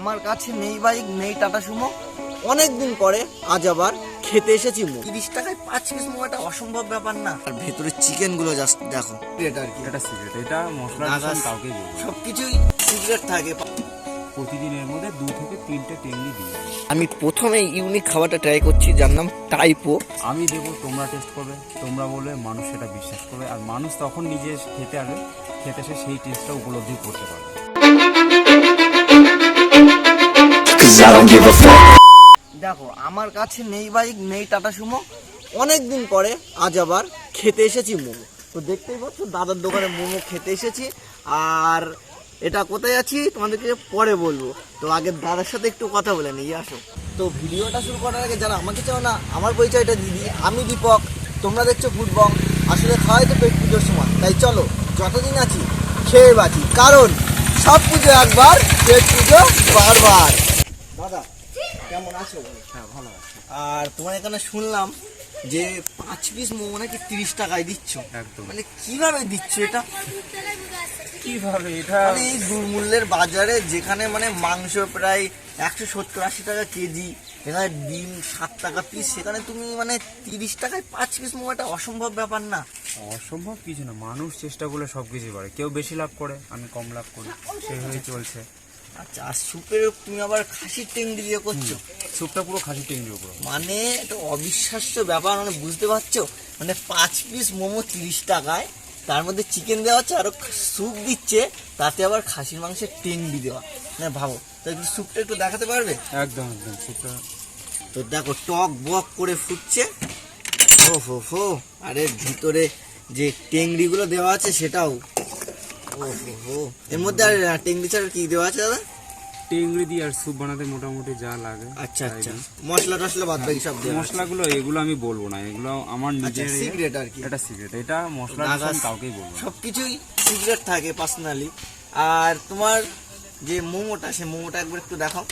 আমার কাছে নেই বাইক নেই টাটা সুমো। অনেক দিন পরে আজ আবার খেতে এসেছি মো। তিরিশ টাকায় পাঁচ পিস মো এটা অসম্ভব ব্যাপার না। আর ভেতরে চিকেনগুলো জাস্ট দেখো। এটা আর কি? এটা সিক্রেট এটা মশলা। কাউকে। সবকিছুই সিক্রেট থাকে। প্রতিদিনের মধ্যে দু থেকে তিনটে টেংরি দিই আমি প্রথমে ইউনিক খাবারটা ট্রাই করছি যার নাম টাইপো আমি দেবো তোমরা টেস্ট করবে। তোমরা বলে মানুষ সেটা বিশ্বাস করবে। আর মানুষ তখন নিজে খেতে আসবে খেতে এসে সেই টেস্টটা উপলব্ধি করতে পারবে। দেখো, আমার কাছে নেই বাইক, নেই টাটা সুমো। অনেক দিন পরে আজ আবার খেতে এসেছি মোমো। তো দেখতেই পাচ্ছ, দাদার দোকানে মোমো খেতে এসেছি। আর এটা কোথায় আছি, তোমাদেরকে পরে বলব। তো আগে দাদার সাথে একটু কথা বলে নিয়ে আসো। তো ভিডিওটা শুরু করার আগে যারা আমাকে চাও না, আমার পরিচয়টা দিদি আমি দীপক, তোমরা দেখছ ফুটবং আসলে খাওয়াই তো পেট পুজোর সময়। তাই চলো, যতদিন আছি, খেয়ে বাঁচি। কারণ সব পুজো একবার পেট পুজো বারবার। দাদা কেমন আছো? হ্যাঁ ভালো আছে। আর তোমার এখানে শুনলাম যে পাঁচ পিস মোমো নাকি তিরিশ টাকায় দিচ্ছ। একদম। মানে কীভাবে দিচ্ছ এটা? কীভাবে এটা? মানে এই দুর্মূল্যের বাজারে যেখানে মানে মাংস প্রায় একশো সত্তর আশি টাকা কেজি এখানে ডিম সাত টাকা পিস সেখানে তুমি মানে তিরিশ টাকায় পাঁচ পিস মোমো এটা অসম্ভব ব্যাপার না। অসম্ভব কিছু না মানুষ চেষ্টা করলে সব কিছু পারে কেউ বেশি লাভ করে আমি কম লাভ করি। সেইভাবে চলছে। আচ্ছা আর সুপের তুমি আবার খাসির টেংরি দিয়ে করছ? স্যুপটা পুরো খাসি টেংরির উপর। মানে এটা অবিশ্বাস্য ব্যাপার মানে বুঝতে পারছ? মানে পাঁচ পিস মোমো তিরিশ টাকায় তার মধ্যে চিকেন দেওয়া হচ্ছে আরও স্যুপ দিচ্ছে তাতে আবার খাসির মাংসের টেংরি দেওয়া। মানে ভাবো তো একটু স্যুপটা একটু দেখাতে পারবে? একদম একদম স্যুপটা। তো দেখো টক বক করে ফুটছে। ও হো হো আরে ভিতরে যে টেংরিগুলো দেওয়া আছে সেটাও। এর মধ্যে আর টেংরি ছাড়া কি দেওয়া আছে দাদা? টেংরি দিয়ে আর স্যুপ বানাতে মোটামুটি যা লাগে। আচ্ছা আচ্ছা। মশলা টশলা বাদ বাকি সব দেওয়া মশলাগুলো এগুলো আমি বলব না। এগুলো আমার আচ্ছা নিজের সিক্রেট আর কি। এটা সিক্রেট এটা মশলা কাউকেই বলব। সবকিছুই সিক্রেট থাকে পার্সোনালি আর তোমার যে মোমোটা সে মোমোটা একবার একটু দেখাও।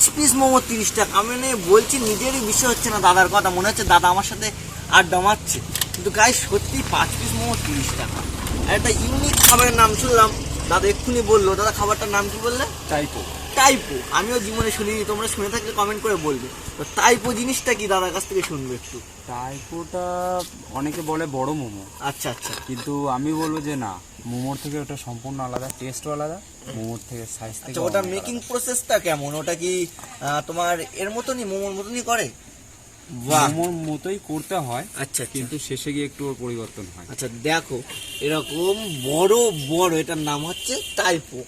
পাঁচ পিস মোমো তিরিশ টাকা। আমি মানে বলছি, নিজেরই বিষয় হচ্ছে না দাদার কথা, মনে হচ্ছে দাদা আমার সাথে আর ডমাচ্ছে কিন্তু গাই সত্যি পাঁচ পিস মোমো তিরিশ টাকা। একটা ইউনিক খাবারের নাম শুনলাম, দাদা এক্ষুনি বলল। দাদা, খাবারটার নাম কি বললে? টাইপো টাইপো আমিও জীবনে শুনিনি তোমরা শুনে থাকলে কমেন্ট করে বলবে। তো টাইপো জিনিসটা কি দাদার কাছ থেকে শুনবে একটু? টাইপোটা অনেকে বলে বড় মোমো। আচ্ছা আচ্ছা। কিন্তু আমি বলব যে না মোমোর থেকে ওটা সম্পূর্ণ আলাদা টেস্টও আলাদা মোমোর থেকে সাইজ থেকে আচ্ছা ওটা মেকিং প্রসেসটা কেমন? ওটা কি তোমার এর মতনই মোমোর মতনই করে? মোমোর মতোই করতে হয় আচ্ছা কিন্তু কিন্তু শেষে গিয়ে একটু ওর পরিবর্তন হয়। আচ্ছা দেখো এরকম বড় বড় এটার নাম হচ্ছে টাইপো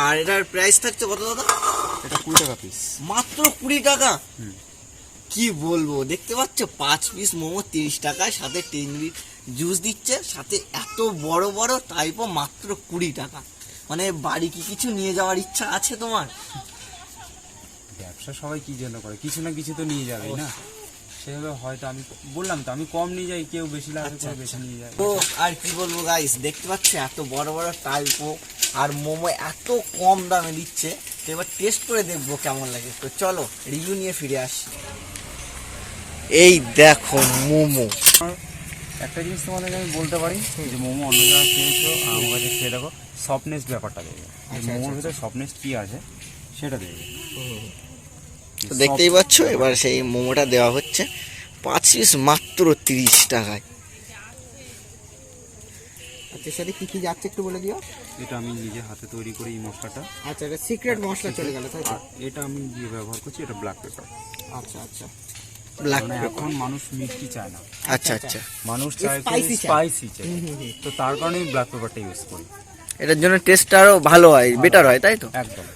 আর এটার প্রাইস থাকছে কত দাদা? এটা কুড়ি টাকা পিস মাত্র কুড়ি টাকা। কি বলব দেখতে পাচ্ছ পাঁচ পিস মোমো তিরিশ টাকায় সাথে টেংরি জুস দিচ্ছে সাথে এত বড় বড় টাইপও মাত্র কুড়ি টাকা। মানে বাড়ি কি কিছু নিয়ে যাওয়ার ইচ্ছা আছে তোমার? ব্যবসা সবাই কি জন্য করে কিছু না কিছু তো নিয়ে যাবেই না। সেভাবে হয়তো আমি বললাম তো আমি কম নিয়ে যাই কেউ বেশি লাভ আচ্ছা, করে বেশি নিয়ে যায়। তো আর কি বলব গাইস দেখতে পাচ্ছ এত বড় বড় টাইপো আর মোমো এত কম দামে দিচ্ছে তো এবার টেস্ট করে দেখব কেমন লাগে। তো চলো রিভিউ নিয়ে ফিরে আসি। এই দেখো মোমো। একটা জিনিস তোমাদেরকে আমি বলতে পারি যে মোমো অন্য জায়গায় খেয়েছো আমার কাছে খেয়ে দেখো সফটনেস ব্যাপারটা দেখবে। আচ্ছা, মোমোর আচ্ছা, ভিতরে সফটনেস কি আছে সেটা দেখবে। তো দেখতেই পাচ্ছ? এবার সেই মোমোটা দেওয়া হচ্ছে। পাঁচ পিস মাত্র তিরিশ টাকায়। আচ্ছা সাথে কি কি যাচ্ছে একটু বলে দিও। এটা আমি নিজে হাতে তৈরি করি এই মশলাটা। আচ্ছা এটা সিক্রেট মশলা চলে গেল তাই এটা আমি দিয়ে ব্যবহার করছি এটা ব্ল্যাক পেপার আচ্ছা আচ্ছা। ব্ল্যাক মানে এখন মানুষ মিষ্টি চায় না। আচ্ছা আচ্ছা মানুষ চায় Spicy চায়। স্পাইসি চায়। তো তার কারণে আমি ব্ল্যাক পেপারটা ইউজ করি। এটার জন্য টেস্টটা আরও ভালো হয় বেটার হয় তাই তো? একদম।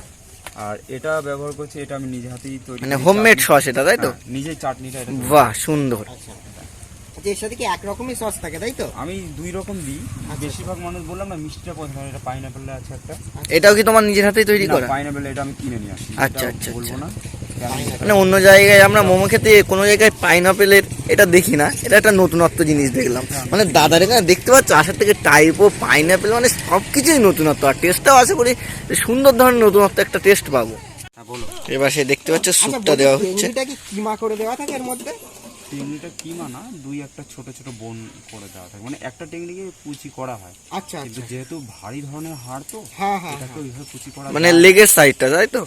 আর এটা ব্যবহার করছি এটা আমি নিজে হাতেই তৈরি মানে হোমমেড সস এটা তাই তো? হ্যাঁ, নিজে চাটনিটা এটা বাহ সুন্দর। আচ্ছা এর সাথে কি একরকমই সস থাকে তাই তো? আমি দুই রকম দিই। আচ্ছা, বেশিরভাগ মানুষ বললাম না মিষ্টিটা পছন্দ করে, এটা পাইনাপেল আছে একটা। এটাও কি তোমার নিজের হাতেই তৈরি করা? পাইনাপেল এটা আমি কিনে নিয়ে আসি আচ্ছা, আচ্ছা, বলব আচ্ছা। না। মানে অন্য জায়গায় আমরা মোমো খেতে কোনো জায়গায় পাইনাপেলের এটা দেখি না এটা একটা নতুনত্ব জিনিস দেখলাম। মানে দাদার এখানে দেখতে পাচ্ছ আসার থেকে টাইপ ও পাইনাপেল মানে সব কিছুই নতুনত্ব আর টেস্টটাও আশা করি সুন্দর ধরনের নতুনত্ব একটা টেস্ট পাবো। হ্যাঁ, এবার সে দেখতে পাচ্ছ আচ্ছা স্যুপটা দেওয়া হচ্ছে। কিমা করে দেওয়া থাকে এর মধ্যে? টেংরিটা কিমা না দুই একটা ছোট ছোট বোন করে দেওয়া থাকে। মানে একটা টেংরিকে কুচি করা হয়। আচ্ছা কিন্তু আচ্ছা। যেহেতু ভারী ধরনের হাড় তো হ্যাঁ হ্যাঁ এটাকে ওইভাবে কুচি করা মানে লেগের সাইডটা তাই তো?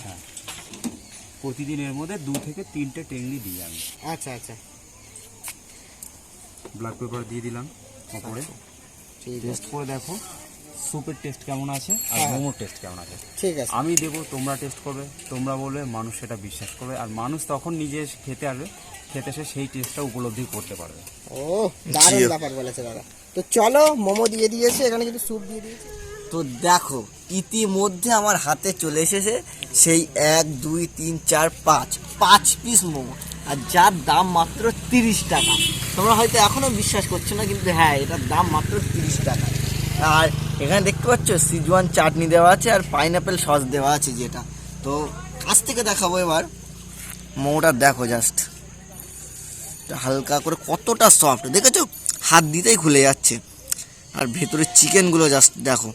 প্রতিদিন এর মধ্যে দু থেকে তিনটে টেংরি দিই আমি। আচ্ছা আচ্ছা। ব্ল্যাক পেপার দিয়ে দিলাম ওপরে। টেস্ট করে দেখো স্যুপের টেস্ট কেমন আছে আর হ্যাঁ। মোমোর টেস্ট কেমন আছে। ঠিক আছে। আমি দেবো তোমরা টেস্ট করবে তোমরা বলবে মানুষ সেটা বিশ্বাস করবে। আর মানুষ তখন নিজে খেতে আসবে খেতে এসে সেই টেস্টটা উপলব্ধি করতে পারবে। ও দারুণ ব্যাপার বলেছে দাদা। তো চলো মোমো দিয়ে দিয়েছে এখানে কিন্তু স্যুপ দিয়ে দিয়েছে। তো দেখো, ইতিমধ্যে আমার হাতে চলে এসেছে সেই এক, দুই, তিন, চার, পাঁচ। পাঁচ পিস মোমো। আর যার দাম মাত্র তিরিশ টাকা। তোমরা হয়তো এখনও বিশ্বাস করছ না, কিন্তু হ্যাঁ এটার দাম মাত্র তিরিশ টাকা। আর এখানে দেখতে পাচ্ছ সিজওয়ান চাটনি দেওয়া আছে আর পাইনাপেল সস দেওয়া আছে যেটা। তো কাছ থেকে দেখাবো এবার। মোমোটা দেখো জাস্ট হালকা করে কতটা সফট দেখেছ? হাত দিতেই খুলে যাচ্ছে। আর ভেতরে চিকেনগুলো জাস্ট দেখো।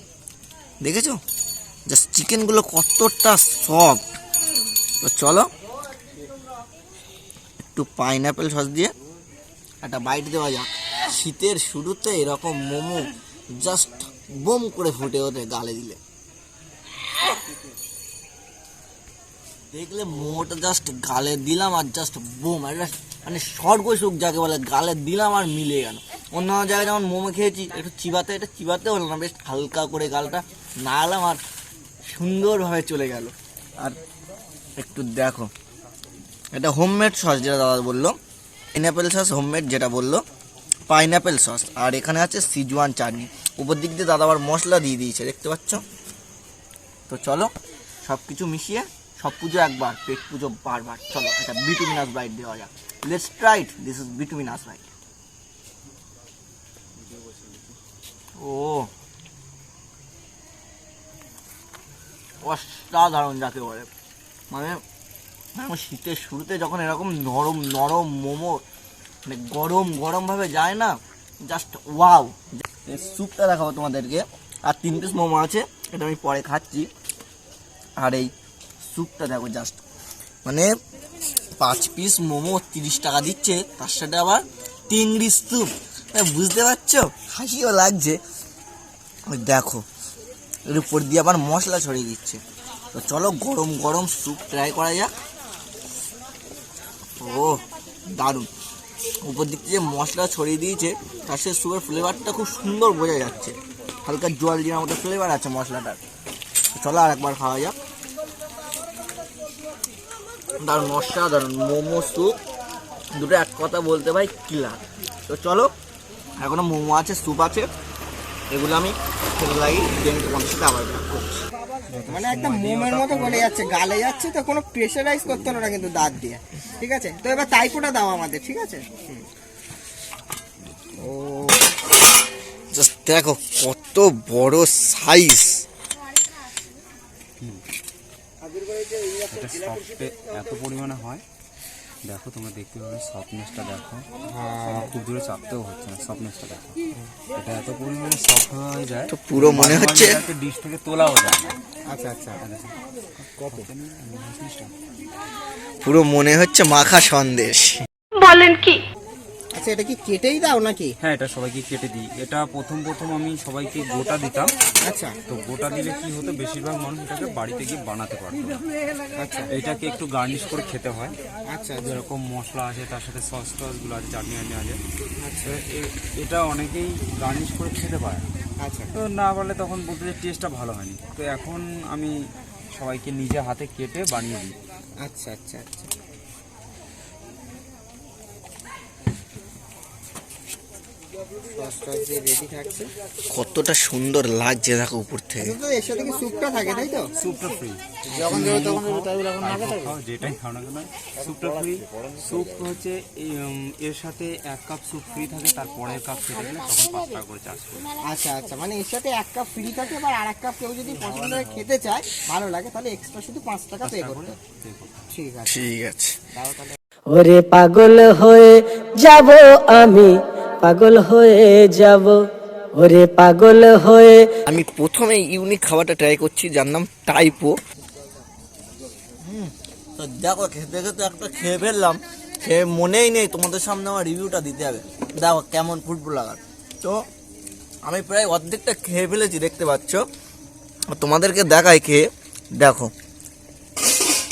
দেখেছ? জাস্ট চিকেনগুলো কতটা সফট তো চলো, একটু পাইনাপেল সস দিয়ে একটা বাইট দেওয়া যাক। শীতের শুরুতে এরকম মোমো জাস্ট বোম করে ফুটে ওঠে গালে দিলে। দেখলে মোমোটা জাস্ট গালে দিলাম আর জাস্ট বোম একটা মানে স্বর্গ সুখ যাকে বলে, গালে দিলাম আর মিলে গেল। অন্য জায়গায় যেমন মোমো খেয়েছি, একটু চিবাতে এটা চিবাতে হলো না, বেশ হালকা করে গালটা নাড়ালাম আর সুন্দরভাবে চলে গেল। আর একটু দেখো, এটা হোমমেড সস যেটা দাদা বলল পাইনাপেল সস হোমমেড যেটা বলল পাইনাপেল সস আর এখানে আছে সিজওয়ান চাটনি। উপর দিক দিয়ে দাদা আবার মশলা দিয়ে দিয়েছে, দেখতে পাচ্ছ? তো চলো সব কিছু মিশিয়ে সব পুজো একবার, পেট পুজো বারবার। চলো, একটা বিটুমিনাস বাইট দেওয়া যাক। Let's try it this is bituminous bite ও অসাধারণ যাকে বলে। মানে মানে শীতের শুরুতে যখন এরকম নরম নরম মোমো মানে গরম, গরমভাবে যায় না জাস্ট ওয়াও স্যুপটা দেখাবো তোমাদেরকে। আর তিন পিস মোমো আছে, এটা আমি পরে খাচ্ছি। আর এই স্যুপটা দেখো জাস্ট মানে পাঁচ পিস মোমো তিরিশ টাকা দিচ্ছে, তার সাথে আবার স্যুপ। মানে বুঝতে পারছ? হাসিও লাগছে। দেখো, এর উপর দিয়ে আবার মশলা ছড়িয়ে দিচ্ছে। তো চলো গরম গরম স্যুপ ট্রাই করা যাক। ও, দারুণ। উপর দিক থেকে মশলা ছড়িয়ে দিয়েছে, তার সাথে স্যুপের ফ্লেভারটা খুব সুন্দর বোঝা যাচ্ছে। হালকা জল জিরার মতো ফ্লেভার আছে মশলাটার। চলো আর একবার খাওয়া যাক। দারুণ অসাধারণ মোমো স্যুপ দুটো এক কথা বলতে পারি কিলার তো চলো এখনও মোমো আছে স্যুপ আছে। এগুলো আমি খেতে লাগি দেন তোমাদের সাথে আবার করছি। মানে একটা মোমের মতো বলে যাচ্ছে গালে যাচ্ছে তো কোনো প্রেশারাইজ করতে হলো না কিন্তু দাঁত দিয়ে। ঠিক আছে? তো এবার তাইপোটা দাও আমাদের ঠিক আছে। ও জাস্ট দেখো কত বড় সাইজ এটা সফটে এত পরিমাণে হয়। দেখো তোমরা দেখতে পাবে সফটনেসটা দেখো। আমার খুব দূরে চাপতেও হচ্ছে না সফটনেসটা দেখো। এটা এত পরিমাণে সফট হয়ে যায় তো পুরো মনে হচ্ছে। ডিশ থেকে তোলাও যায় আচ্ছা আচ্ছা। পুরো মনে হচ্ছে মাখা সন্দেশ। আচ্ছা এটা কি কেটেই দাও নাকি? হ্যাঁ এটা সবাইকে কেটে দিই। এটা প্রথম প্রথম আমি সবাইকে গোটা দিতাম। আচ্ছা। তো গোটা দিলে কি হতো বেশিরভাগ মানুষ এটাকে বাড়িতে গিয়ে বানাতে পারতো। আচ্ছা। এটাকে একটু গার্নিশ করে খেতে হয়। আচ্ছা। যেরকম মশলা আছে তার সাথে সস টসগুলো আছে চাটনি আনি আছে। আচ্ছা। এটা অনেকেই গার্নিশ করে খেতে পারে। আচ্ছা। তো না পারলে তখন বলতে যে টেস্টটা ভালো হয়নি। তো এখন আমি সবাইকে নিজে হাতে কেটে বানিয়ে দিই। আচ্ছা আচ্ছা আচ্ছা। রেডি থাকছে। কতটা সুন্দর লাগছে দেখো উপর থেকে। আচ্ছা, তো এর সাথে কি স্যুপটা থাকে তাই তো? স্যুপটা ফ্রি যখন দেবো তখন দেবো তাই বলে এখন না খেতে যেটাই খাও না কেন স্যুপটা ফ্রি স্যুপ হচ্ছে এর সাথে এক কাপ স্যুপ ফ্রি থাকে তার পরের কাপ খেতে গেলে তখন পাঁচ টাকা করে। চার্জ আচ্ছা আচ্ছা মানে এর সাথে এক কাপ ফ্রি থাকে এবার আর এক কাপ কেউ যদি পছন্দ করে খেতে চায় ভালো লাগে তাহলে এক্সট্রা শুধু পাঁচ টাকা পে করতে। ঠিক আছে। ঠিক আছে। ওরে পাগল হয়ে যাব আমি পাগল হয়ে যাব। ওরে পাগল হয়ে। আমি প্রথমে ইউনিক খাবারটা ট্রাই করছি যার নাম টাইপো। তো দেখো খেতে খেতে একটা খেয়ে ফেললাম। খেয়ে মনেই নেই তোমাদের সামনে আমার রিভিউটা দিতে হবে। দেখো কেমন ফুটবল লাগার। তো আমি প্রায় অর্ধেকটা খেয়ে ফেলেছি দেখতে পাচ্ছ? তোমাদেরকে দেখাই খেয়ে। দেখো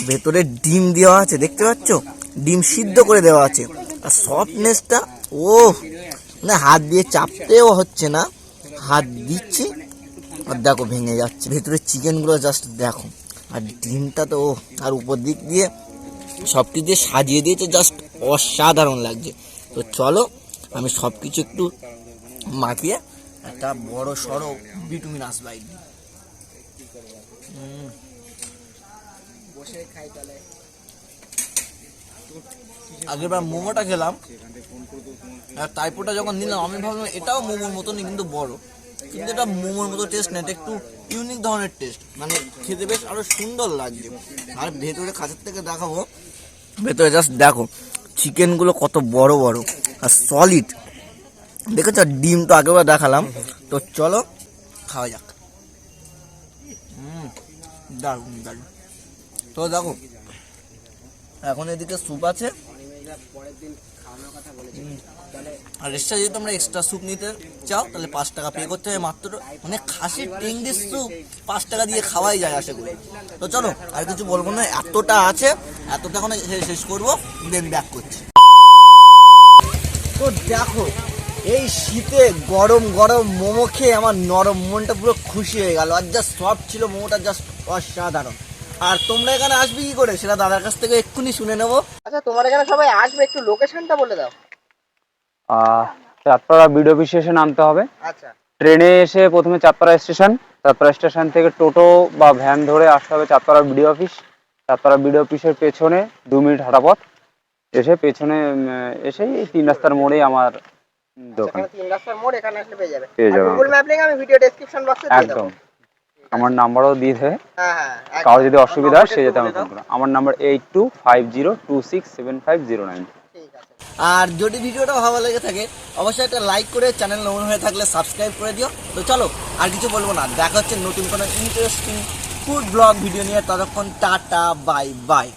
ভেতরে ডিম দেওয়া আছে দেখতে পাচ্ছ? ডিম সিদ্ধ করে দেওয়া আছে। আর সফটনেসটা ও না, হাত দিয়ে চাপতেও হচ্ছে না। হাত দিচ্ছি, আর দেখো ভেঙে যাচ্ছে। ভেতরে চিকেনগুলো জাস্ট দেখো। আর ডিমটা তো ও আর উপর দিক দিয়ে সব কিছু দিয়ে সাজিয়ে দিয়েছে জাস্ট অসাধারণ লাগছে। তো চলো, আমি সব কিছু একটু মাখিয়ে একটা বড় সড়ো ভিটামিন আসবে আগেরবার মোমোটা খেলাম। আর টাইপোটা যখন নিলাম, আমি ভাবলাম এটাও মোমোর মতনই, কিন্তু বড়। কিন্তু এটা মোমোর মতো টেস্ট না এটা একটু ইউনিক ধরনের টেস্ট মানে খেতে বেশ আরও সুন্দর লাগছে। আর ভেতরে খাঁচার থেকে দেখাবো। ভেতরে জাস্ট দেখো চিকেনগুলো কত বড় বড় আর সলিড দেখেছ ডিম তো আগেবার দেখালাম। তো চলো, খাওয়া যাক। দারুণ দারুণ। তো দেখো এখন এদিকে স্যুপ আছে। আর যদি তোমরা এক্সট্রা স্যুপ নিতে চাও, তাহলে পাঁচ টাকা পে করতে হবে মাত্র। মানে খাসির টেংডির স্যুপ পাঁচ টাকা দিয়ে খাওয়াই যায় আশা করি। তো চলো, আর কিছু বলব না, এতটা আছে, এতটা এখন শেষ করব দেন ব্যাক করছি। তো দেখো, এই শীতে গরম গরম মোমো খেয়ে আমার নরম মনটা পুরো খুশি হয়ে গেল। আর জাস্ট সফট ছিল মোমোটা জাস্ট অসাধারণ। আর তোমরা এখানে আসবে কি করে? সেটা দাদার কাছ থেকে এক্ষুনি শুনে নেব। আচ্ছা তোমার এখানে সবাই আসবে? একটু লোকেশনটা বলে দাও। আহ, চাঁদপাড়া বিডিও স্টেশনে নামতে হবে। আচ্ছা। ট্রেনে এসে প্রথমে চাঁদপাড়া স্টেশন চাঁদপাড়া স্টেশন থেকে টোটো বা ভ্যান ধরে আসতে হবে Chandpara BDO office. Chandpara BDO অফিসের পেছনে দু মিনিট হাঁটা পথ। এসে পেছনে এসেই এই তিন রাস্তার মোড়েই আমার দোকান। তিন রাস্তার মোড় এখানে আসলে পেয়ে যাবে। পেয়ে যাবে গুগল ম্যাপ লিঙ্ক আমি ভিডিও ডেসক্রিপশন বক্সে দিয়ে দেবো। একদম আমার নাম্বারও দিয়ে দেবে হ্যাঁ হ্যাঁ। কারও যদি অসুবিধা হয় সে যাতে একটু ফোন করো। আমার number eight two five zero two six seven five zero nine আর যদি ভিডিওটা ভালো লেগে থাকে অবশ্যই একটা লাইক করে চ্যানেল নতুন হয়ে থাকলে সাবস্ক্রাইব করে দিও। তো চলো আর কিছু বলব না। দেখা হচ্ছে নতুন কোনো ইন্টারেস্টিং ফুড ব্লগ ভিডিও নিয়ে। ততক্ষণ টাটা বাই বাই